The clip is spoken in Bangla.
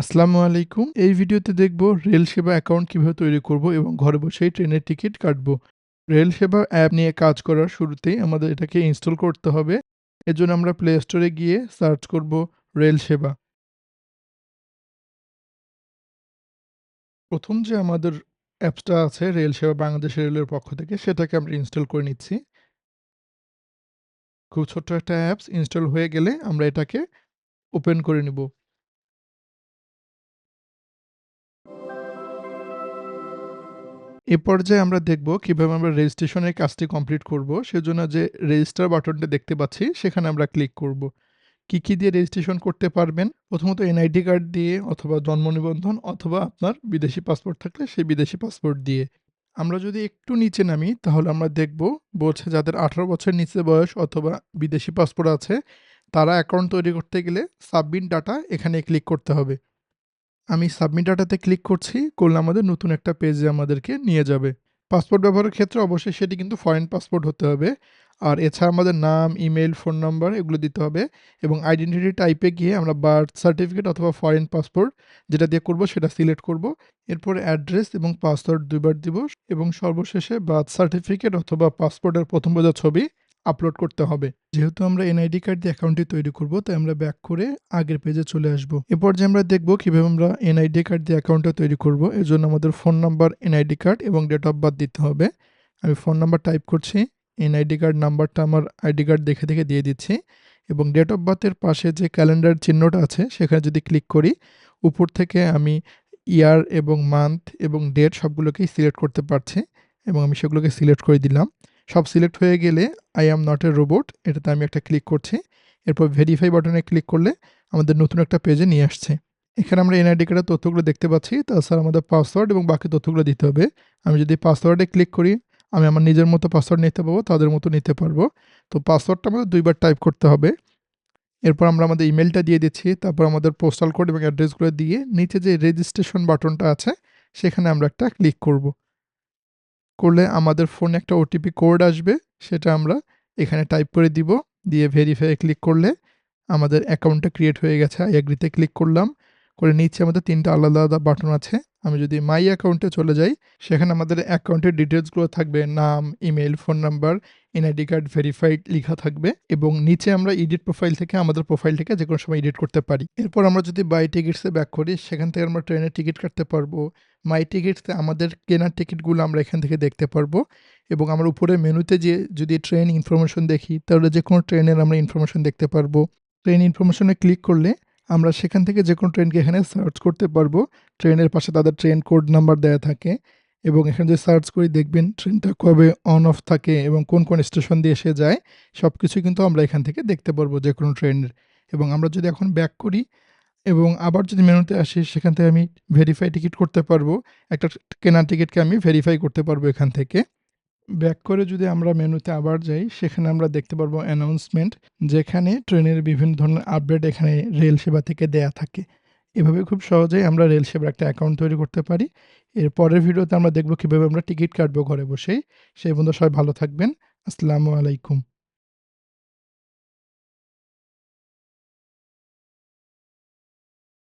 আসসালামু আলাইকুম। এই ভিডিওতে দেখব রেল সেবা অ্যাকাউন্ট কীভাবে তৈরি করব এবং ঘরে বসেই ট্রেনের টিকিট কাটব। রেল সেবা অ্যাপ নিয়ে কাজ করার শুরুতেই আমাদের এটাকে ইনস্টল করতে হবে। এজন্য আমরা প্লে স্টোরে গিয়ে সার্চ করব রেল সেবা। প্রথম যে আমাদের অ্যাপসটা আছে রেল সেবা বাংলাদেশ রেলের পক্ষ থেকে, সেটাকে আমরা ইনস্টল করে নিচ্ছি। খুব ছোট্ট একটা অ্যাপস ইনস্টল হয়ে গেলে আমরা এটাকে ওপেন করে নিব। এ পর্যায়ে আমরা দেখব কীভাবে আমরা রেজিস্ট্রেশনের কাজটি কমপ্লিট করব। সেজন্য যে রেজিস্টার বাটনটা দেখতে পাচ্ছি সেখানে আমরা ক্লিক করব। কি, কি দিয়ে রেজিস্ট্রেশন করতে পারবেন? প্রথমত এনআইডি কার্ড দিয়ে অথবা জন্ম নিবন্ধন অথবা আপনার বিদেশি পাসপোর্ট থাকলে সেই বিদেশি পাসপোর্ট দিয়ে। আমরা যদি একটু নিচে নামি তাহলে আমরা দেখব বলছে যাদের আঠারো বছর নিচে বয়স অথবা বিদেশি পাসপোর্ট আছে তারা অ্যাকাউন্ট তৈরি করতে গেলে সাবমিট ডাটা এখানে ক্লিক করতে হবে। আমি সাবমিট ডাটাতে ক্লিক করছি, করলে আমাদের নতুন একটা পেজে আমাদেরকে নিয়ে যাবে। পাসপোর্ট ব্যবহারের ক্ষেত্রে অবশ্যই সেটি কিন্তু ফরেন পাসপোর্ট হতে হবে। আর এছাড়া আমাদের নাম, ইমেল ফোন নাম্বার এগুলো দিতে হবে এবং আইডেন্টিটি টাইপে গিয়ে আমরা বার্থ সার্টিফিকেট অথবা ফরেন পাসপোর্ট যেটা দিয়ে করব সেটা সিলেক্ট করব। এরপর অ্যাড্রেস এবং পাসওয়ার্ড দুইবার দিব এবং সর্বশেষে বার্থ সার্টিফিকেট অথবা পাসপোর্টের প্রথম বোঝা ছবি আপলোড করতে হবে। যেহেতু আমরা এনআইডি কার্ড দিয়ে অ্যাকাউন্টটি তৈরি করব তাই আমরা ব্যাক করে আগের পেজে চলে আসব। এরপর যে আমরা দেখব কীভাবে আমরা এনআইডি কার্ড দিয়ে অ্যাকাউন্টটা তৈরি করব। এর জন্য আমাদের ফোন নাম্বার, এনআইডি কার্ড এবং ডেট অফ বার্থ দিতে হবে। আমি ফোন নাম্বার টাইপ করছি। এনআইডি কার্ড নাম্বারটা আমার আইডি কার্ড দেখে, দেখে দিয়ে দিচ্ছি এবং ডেট অফ বার্থের পাশে যে ক্যালেন্ডার চিহ্নটা আছে সেখানে যদি ক্লিক করি উপর থেকে আমি ইয়ার এবং মান্থ এবং ডেট সবগুলোকেই সিলেক্ট করতে পারছি এবং আমি সেগুলোকে সিলেক্ট করে দিলাম। সব সিলেক্ট হয়ে গেলে I am not a robot এটাতে আমি একটা ক্লিক করছি। এরপর ভেরিফাই বাটনে ক্লিক করলে আমাদের নতুন একটা পেজে নিয়ে আসছে। এখানে আমরা এনআইডি কার্ডের তথ্যগুলো দেখতে পাচ্ছি, তাছাড়া আমাদের পাসওয়ার্ড এবং বাকি তথ্যগুলো দিতে হবে। আমি যদি পাসওয়ার্ডে ক্লিক করি, আমি আমার নিজের মতো পাসওয়ার্ড নিতে পারব, তাদের মতো নিতে পারব। তো পাসওয়ার্ডটা আমাদের দুইবার টাইপ করতে হবে। এরপর আমরা আমাদের ইমেলটা দিয়ে দিচ্ছি, তারপর আমাদের পোস্টাল কোড এবং অ্যাড্রেসগুলো দিয়ে নিচে যে রেজিস্ট্রেশন বাটনটা আছে, সেখানে আমরা একটা ক্লিক করব। করলে আমাদের ফোনে একটা ওটিপি কোড আসবে, সেটা আমরা এখানে টাইপ করে দিব। দিয়ে ভেরিফাই ক্লিক করলে আমাদের অ্যাকাউন্টটা ক্রিয়েট হয়ে গেছে। আই অ্যাগ্রিতে ক্লিক করলাম। করে নিচ্ছে, আমাদের তিনটা আলাদা আলাদা বাটন আছে। আমি যদি মাই অ্যাকাউন্টে চলে যাই, সেখানে আমাদের অ্যাকাউন্টের ডিটেলসগুলো থাকবে, নাম email phone number NID card verified লেখা থাকবে এবং নিচে আমরা এডিট প্রোফাইল থেকে আমাদের প্রোফাইলটাকে যে কোনো সময় এডিট করতে পারি। এরপর আমরা যদি বাই টিকিটসে ব্যাক করি, সেখান থেকে আমরা ট্রেনের টিকিট কাটতে পারব। মাই টিকিটসে আমাদের কেনার টিকিটগুলো আমরা এখান থেকে দেখতে পারব এবং আমরা উপরে মেনুতে যে যদি ট্রেন ইনফরমেশন দেখি, তাহলে যে কোনো ট্রেনের আমরা ইনফরমেশন দেখতে পারব। ট্রেন ইনফরমেশনে ক্লিক করলে আমরা সেখান থেকে যে কোনো ট্রেনকে এখানে সার্চ করতে পারব। ট্রেনের পাশে তাদের ট্রেন কোড নাম্বার দেওয়া থাকে এবং এখানে যদি সার্চ করি দেখবেন ট্রেনটা কবে অন অফ থাকে এবং কোন কোন স্টেশন দিয়ে এসে যায়। সব কিছু কিন্তু আমরা এখান থেকে দেখতে পারব যে কোনো ট্রেনের এবং আমরা যদি এখন ব্যাক করি এবং আবার যদি মেনুতে আসি, সেখান থেকে আমি ভেরিফাই টিকিট করতে পারব। একটা কেনার টিকিটকে আমি ভেরিফাই করতে পারব এখান থেকে। ব্যাক করে যদি আমরা মেনুতে আবার যাই, সেখানে আমরা দেখতে পারব অ্যানাউন্সমেন্ট যেখানে ট্রেনের বিভিন্ন ধরনের আপডেট এখানে রেল সেবা থেকে দেয়া থাকে। এভাবে খুব সহজেই আমরা রেল সেবার একটা অ্যাকাউন্ট তৈরি করতে পারি। এর পরের ভিডিওতে আমরা দেখব কীভাবে আমরা টিকিট কাটবো ঘরে বসেই। সেই বন্ধু সবাই ভালো থাকবেন। আসসালামু আলাইকুম।